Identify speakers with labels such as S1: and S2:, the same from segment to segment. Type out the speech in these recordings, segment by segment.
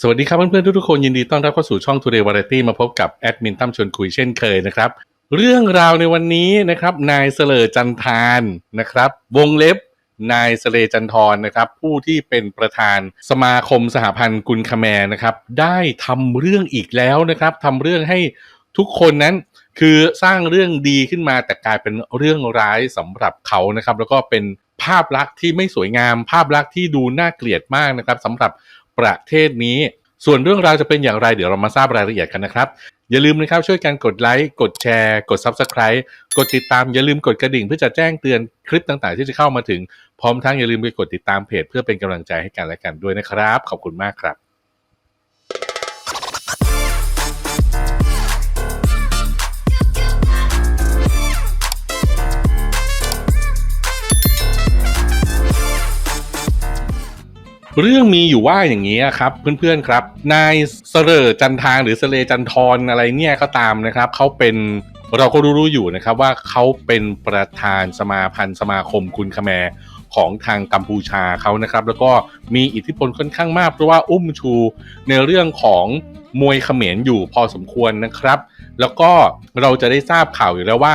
S1: สวัสดีครับเพื่อนๆทุกๆคนยินดีต้อนรับเข้าสู่ช่อง Today Variety มาพบกับแอดมินตั้มชวนคุยเช่นเคยนะครับ เรื่องราวในวันนี้นะครับนายเสลอจันทานนะครับ วงเล็บนายเสลจันทรนะครับ ผู้ที่เป็นประธานสมาคมสหพันธ์กุลคแมร์นะครับ ได้ทำเรื่องอีกแล้วนะครับทำเรื่องให้ทุกคนนั้นคือสร้างเรื่องดีขึ้นมาแต่กลายเป็นเรื่องร้ายสำหรับเขานะครับ แล้วก็เป็นภาพลักษณ์ที่ไม่สวยงาม ภาพลักษณ์ที่ดูน่าเกลียดมากนะครับสำหรับ ประเทศนี้ ส่วนเรื่องราวจะเป็นอย่างไร เดี๋ยวเรามาทราบรายละเอียดกันนะครับ อย่าลืมนะครับช่วยกันกดไลค์กดแชร์ กด Subscribe กดติดตามอย่าลืมกดกระดิ่ง เพื่อจะแจ้งเตือนคลิปต่างๆ ที่จะเข้ามาถึงพร้อมทั้งอย่าลืมไปกดติดตามเพจ เพื่อเป็นกำลังใจให้กันและกันด้วยนะครับ ขอบคุณมากครับ เรื่องมีอยู่ว่าอย่างนี้ครับเพื่อนๆครับนายเสรอจันทางหรือเสเลจันทรอะไรเนี่ยก็ตามนะครับเขาเป็นเราก็รู้ๆอยู่นะครับว่าเขาเป็นประธานสมาพันธ์สมาคมคุณคแมร์ของทางกัมพูชาเขานะครับ แล้วก็มีอิทธิพลค่อนข้างมาก เพราะว่าอุ้มชูในเรื่องของมวยเขมรอยู่พอสมควรนะครับ แล้วก็เราจะได้ทราบข่าวอยู่แล้วว่า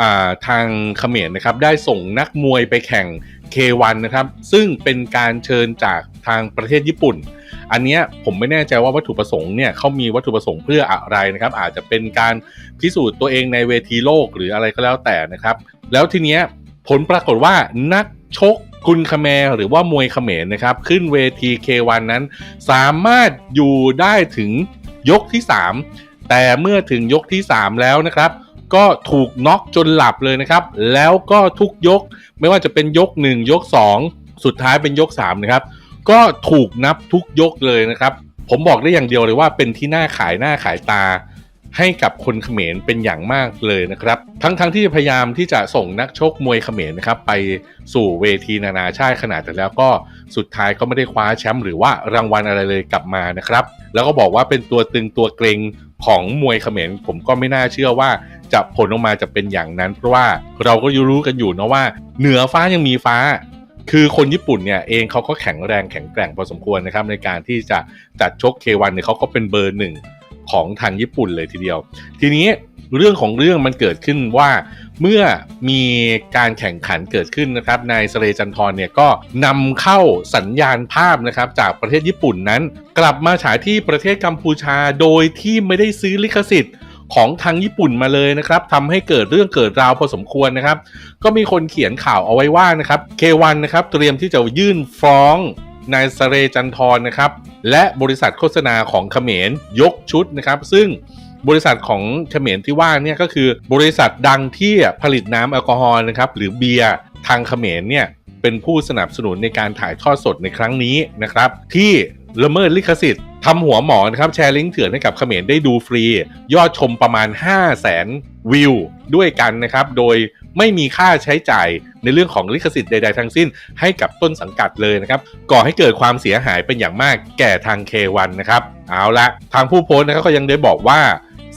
S1: อ่าทางเขมรนะครับได้ส่งนักมวยไปแข่ง K1 นะครับ ซึ่งเป็นการเชิญจาก ทางประเทศญี่ปุ่น อันนี้ผมไม่แน่ใจว่าวัตถุประสงค์เนี่ยเขามีวัตถุประสงค์เพื่ออะไรนะครับ อาจจะเป็นการพิสูจน์ตัวเองในเวทีโลกหรืออะไรก็แล้วแต่นะครับ แล้วทีเนี้ยผลปรากฏว่านักชกคุณคแมรหรือว่ามวยเขมรนะครับ ขึ้นเวที K1 นั้น สามารถอยู่ได้ถึงยกที่ 3 แต่เมื่อถึงยกที่ 3 แล้วนะครับ ก็ถูกน็อกจนหลับเลยนะครับ แล้วก็ทุกยกไม่ว่าจะเป็นยก 1 ยก 2 สุดท้ายเป็นยก3นะครับ ก็ถูกนับทุกยกเลยนะครับ ผมบอกได้อย่างเดียวเลยว่าเป็นที่น่าขายหน้าขายตา ให้กับคนเขมรเป็นอย่างมากเลยนะครับ ทั้งๆทที่พยายามที่จะส่งนักชกมวยเขมรนะครับไปสู่เวทีนานาชาติขนาดแต่แล้วก็สุดท้ายก็ไม่ได้คว้าแชมป์หรือว่ารางวัลอะไรเลยกลับมานะครับ แล้วก็บอกว่าเป็นตัวตึงตัวเกรงของมวยเขมรผมก็ไม่น่าเชื่อว่าจะผลออกมาจะเป็นอย่างนั้น เพราะว่าเราก็รู้กันอยู่นะว่า เหนือฟ้ายังมีฟ้า คือคนญี่ปุ่นเนี่ยเองเขาก็แข็งแรงแข็งแกร่งพอสมควรนะครับในการที่จะจัดชก K1 เนี่ยเขาก็เป็นเบอร์หนึ่งของทางญี่ปุ่นเลยทีเดียว ทีนี้เรื่องของเรื่องมันเกิดขึ้นว่าเมื่อมีการแข่งขันเกิดขึ้นนะครับนายสเลจันทรเนี่ยก็นำเข้าสัญญาณภาพนะครับจากประเทศญี่ปุ่นนั้น กลับมาฉายที่ประเทศกัมพูชาโดยที่ไม่ได้ซื้อลิขสิทธิ์ ของทางญี่ปุ่นมาเลยนะครับทำให้เกิดเรื่องเกิดราวพอสมควรนะครับ ก็มีคนเขียนข่าวเอาไว้ว่านะครับ K1 นนะครับเตรียมที่จะยื่นฟ้องนายสเรจันทร์นะครับและบริษัทโฆษณาของเขมรยกชุดนะครับซึ่งบริษัทของเขมรที่ว่าเนี่ยก็คือบริษัทดังที่ผลิตน้ำแอลกอฮอล์นะครับหรือเบียร์ทางเขมรเนี่ยเป็นผู้สนับสนุนในการถ่ายทอดสดในครั้งนี้นะครับที่ละเมิดลิขสิทธิ์ ทำหัวหมอนะครับแชร์ลิงก์เถื่อนให้กับเขมรได้ดูฟรี ยอดชมประมาณ 5 0 0แสนวิวด้วยกันนะครับ โดยไม่มีค่าใช้จ่ายในเรื่องของลิขสิทธิ์ใด ๆ ทั้งสิ้นให้กับต้นสังกัดเลยนะครับ ก่อให้เกิดความเสียหายเป็นอย่างมากแก่ทาง K1 นะครับ เอาละทางผู้โพสต์นะครับก็ยังได้บอกว่า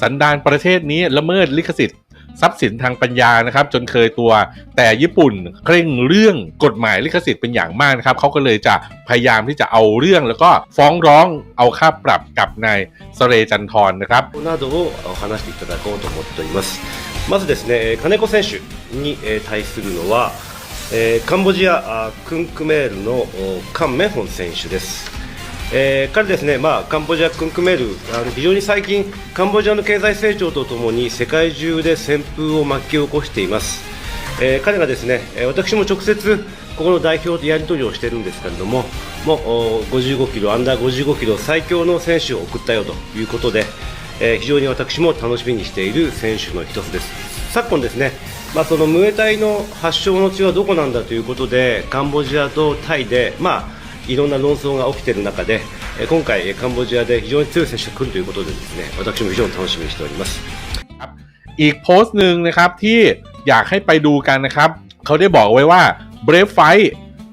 S1: สันดานประเทศนี้ละเมิดลิขสิทธิ์ ทรัพย์สินทางปัญญานะครับ จนเคยตัวแต่ญี่ปุ่นเคร่งเรื่องกฎหมายลิขสิทธิ์เป็นอย่างมากนะครับเขาก็เลยจะพยายามที่จะเอาเรื่องแล้วก็ฟ้องร้องเอาค่าปรับกับนายสเรจันทร์นะครับ
S2: などを話していただこうと思っていますまずですね金子選手に対するのはカンボジアクンクメールのカン・メホン選手ですえー彼ですね、まあ、カンボジア、クンクメールあの非常に最近カンボジアの経済成長とともに世界中で旋風を巻き起こしています、えー彼がですねえー私も直接ここの代表とやり取りをしているんですけれどももうお55キロアンダー55キロ最強の選手を送ったよということで、えー非常に私も楽しみにしている選手の一つです。昨今ですね、まあ、そのムエタイの発祥の地はどこなんだということでカンボジアとタイで、まあ、いろんな論争が起きている中でえー今回えーカンボジアで非常に強い選手が来るということでですね私も非常に楽しみにしております
S1: อีกโพสต์หนึ่งนะครับที่อยากให้ไปดูกันนะครับ เขาได้บอกไว้ว่า Brave Fight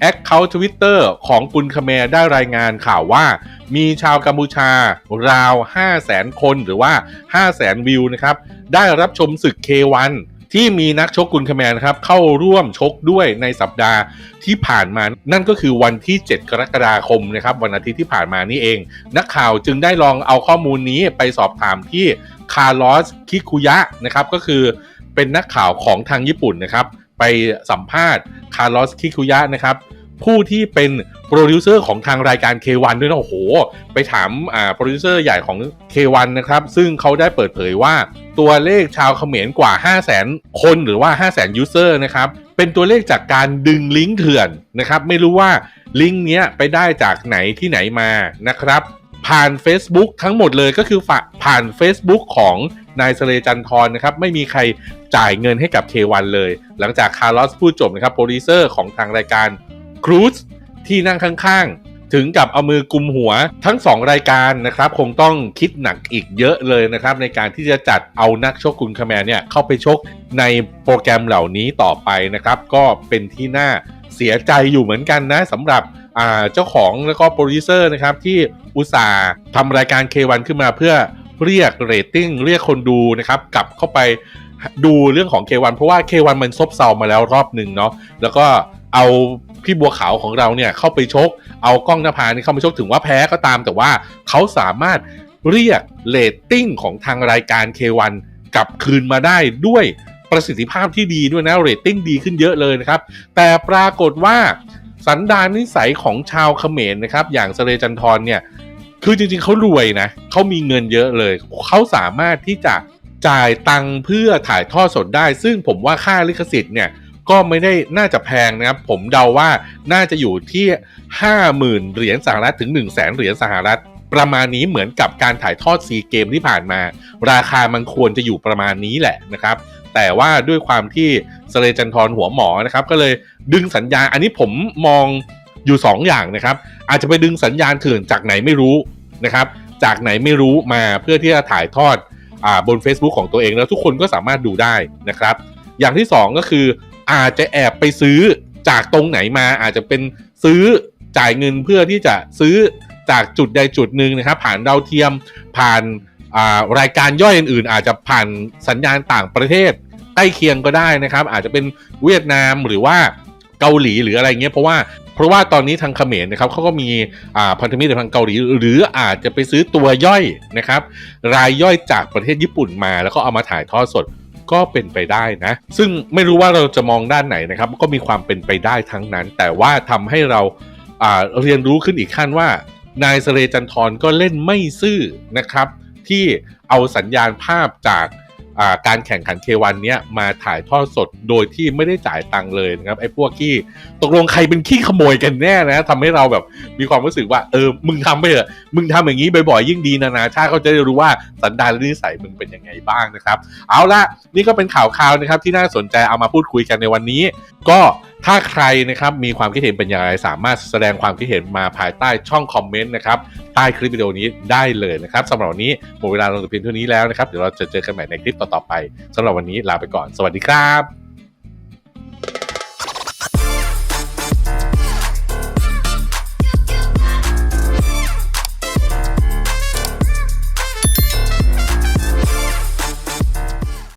S1: Account Twitter ของกุนคแมร์ได้รายงานข่าวว่า มีชาวกัมพูชาราว 5 0 0แสนคนหรือว่า 5 0 0แสนวิวนะครับ ได้รับชมศึก K1 ที่มีนักชกกุนคาแมนครับเข้าร่วมชกด้วยในสัปดาห์ที่ผ่านมา นั่นก็คือวันที่ 7 กรกฎาคมนะครับวันอาทิตย์ที่ผ่านมานี่เอง นักข่าวจึงได้ลองเอาข้อมูลนี้ไปสอบถามที่คาร์ลอสคิคุยะนะครับก็คือเป็นนักข่าวของทางญี่ปุ่นนะครับไปสัมภาษณ์คาร์ลอสคิคุยะนะครับ ผู้ที่เป็นโปรดิวเซอร์ของทางรายการ K1 ด้วยนะโอ้โห ไปถามอ่าโปรดิวเซอร์ใหญ่ของ K1 นะครับ ซึ่งเขาได้เปิดเผยว่าตัวเลขชาวเขมรกว่า 5 0 0 0 0 0 คนหรือว่า 5 0 0 0 0 0 ยูเซอร์นะครับ เป็นตัวเลขจากการดึงลิงก์เถื่อนนะครับ ไม่รู้ว่าลิงก์เนี้ยไปได้จากไหนที่ไหนมานะครับ ผ่าน Facebook ทั้งหมดเลยก็คือผ่าน Facebook ของนายเสเลจันทรนะครับ ไม่มีใครจ่ายเงินให้กับ K1 เลย หลังจากคาร์ลอสพูดจบนะครับโปรดิวเซอร์ของทางรายการ ครูซที่นั่งข้างๆ ถึงกับเอามือกุมหัวทั้ง 2 รายการนะครับ คงต้องคิดหนักอีกเยอะเลยนะครับ ในการที่จะจัดเอานักชกกุนคแมนเนี่ยเข้าไปชกในโปรแกรมเหล่านี้ต่อไปนะครับ ก็เป็นที่น่าเสียใจอยู่เหมือนกันนะสำหรับเจ้าของแล้วก็โปรดิวเซอร์นะครับที่อุตส่าห์ทำรายการ K1 ขึ้นมาเพื่อเรียกเรตติ้งเรียกคนดูนะครับกลับเข้าไปดูเรื่องของ K1 เพราะว่า K1 มันซบเซามาแล้วรอบหนึ่งเนาะแล้วก็เอา พี่บัวขาวของเราเนี่ยเข้าไปชก เอากล้องนภานี่เข้าไปชกถึงว่าแพ้ก็ตามแต่ว่าเขาสามารถเรียกเรตติ้งของทางรายการ K1 กลับคืนมาได้ด้วยประสิทธิภาพที่ดีด้วยนะเรตติ้งดีขึ้นเยอะเลยนะครับ แต่ปรากฏว่าสันดานนิสัยของชาวเขมรนะครับ อย่างสเลจันทรเนี่ยคือจริงๆเขารวยนะเขามีเงินเยอะเลย เขาสามารถที่จะจ่ายตังค์เพื่อถ่ายทอดสดได้ ซึ่งผมว่าค่าลิขสิทธิ์เนี่ย ก็ไม่ได้น่าจะแพงนะครับ ผมเดาว่าน่าจะอยู่ที่ 50,000 เหรียญสหรัฐถึง 1 0 0 0 0แสนเหรียญสหรัฐ ประมาณนี้เหมือนกับการถ่ายทอดซีเกมที่ผ่านมา ราคามันควรจะอยู่ประมาณนี้แหละนะครับ แต่ว่าด้วยความที่สเลจันทรหัวหมอนะครับ ก็เลยดึงสัญญาอันนี้ผมมองอยู่ 2 อย่างนะครับ อาจจะไปดึงสัญญาณเถื่อนจากไหนไม่รู้นะครับ จากไหนไม่รู้มาเพื่อที่จะถ่ายทอดอบน Facebook ของตัวเองแล้วทุกคนก็สามารถดูได้นะครับ อย่างที่ 2 ก็คือ อาจจะแอบไปซื้อจากตรงไหนมา อาจจะเป็นซื้อจ่ายเงินเพื่อที่จะซื้อจากจุดใดจุดหนึ่งนะครับ ผ่านดาวเทียมผ่านารายการย่อยอื่นๆ อาจจะผ่านสัญญาณต่างประเทศใกล้เคียงก็ได้นะครับ อาจจะเป็นเวียดนามหรือว่าเกาหลีหรืออะไรเงี้ยเพราะว่าเพราะว่าตอนนี้ทางเขมรนะครับเขาก็มีพันธมิตรทางเกาหลี หรืออาจจะไปซื้อตัวย่อยนะครับ รายย่อยจากประเทศญี่ปุ่นมา แล้วก็เอามาถ่ายทอดสด ก็เป็นไปได้นะ ซึ่งไม่รู้ว่าเราจะมองด้านไหนนะครับ ก็มีความเป็นไปได้ทั้งนั้น แต่ว่าทำให้เราเรียนรู้ขึ้นอีกขั้นว่า นายสเรจันทรก็เล่นไม่ซื่อนะครับ ที่เอาสัญญาณภาพจาก การแข่งขันเควันเนี้ยมาถ่ายทอดสดโดยที่ไม่ได้จ่ายตังค์เลยนะครับไอ้พวกที่ตกลงใครเป็นขี้ขโมยกันแน่นะทำให้เราแบบมีความรู้สึกว่าเออมึงทำไปเถอะมึงทำอย่างนี้บ่อยๆยิ่งดีนานาชาติเขาจะได้รู้ว่าสันดานและนิสัยมึงเป็นยังไงบ้างนะครับ เอาละนี่ก็เป็นข่าวคราวนะครับที่น่าสนใจเอามาพูดคุยกันในวันนี้ ก็ ถ้าใครนะครับมีความคิดเห็นเป็นอย่างไรสามารถแสดงความคิดเห็นมาภายใต้ช่องคอมเมนต์นะครับใต้คลิปวิดีโอนี้ได้เลยนะครับสำหรับวันนี้หมดเวลาลงแต่เพียงเท่านี้แล้วนะครับเดี๋ยวเราจะเจอกันใหม่ในคลิปต่อๆไปสำหรับวันนี้ลาไปก่อน สวัสดีครับ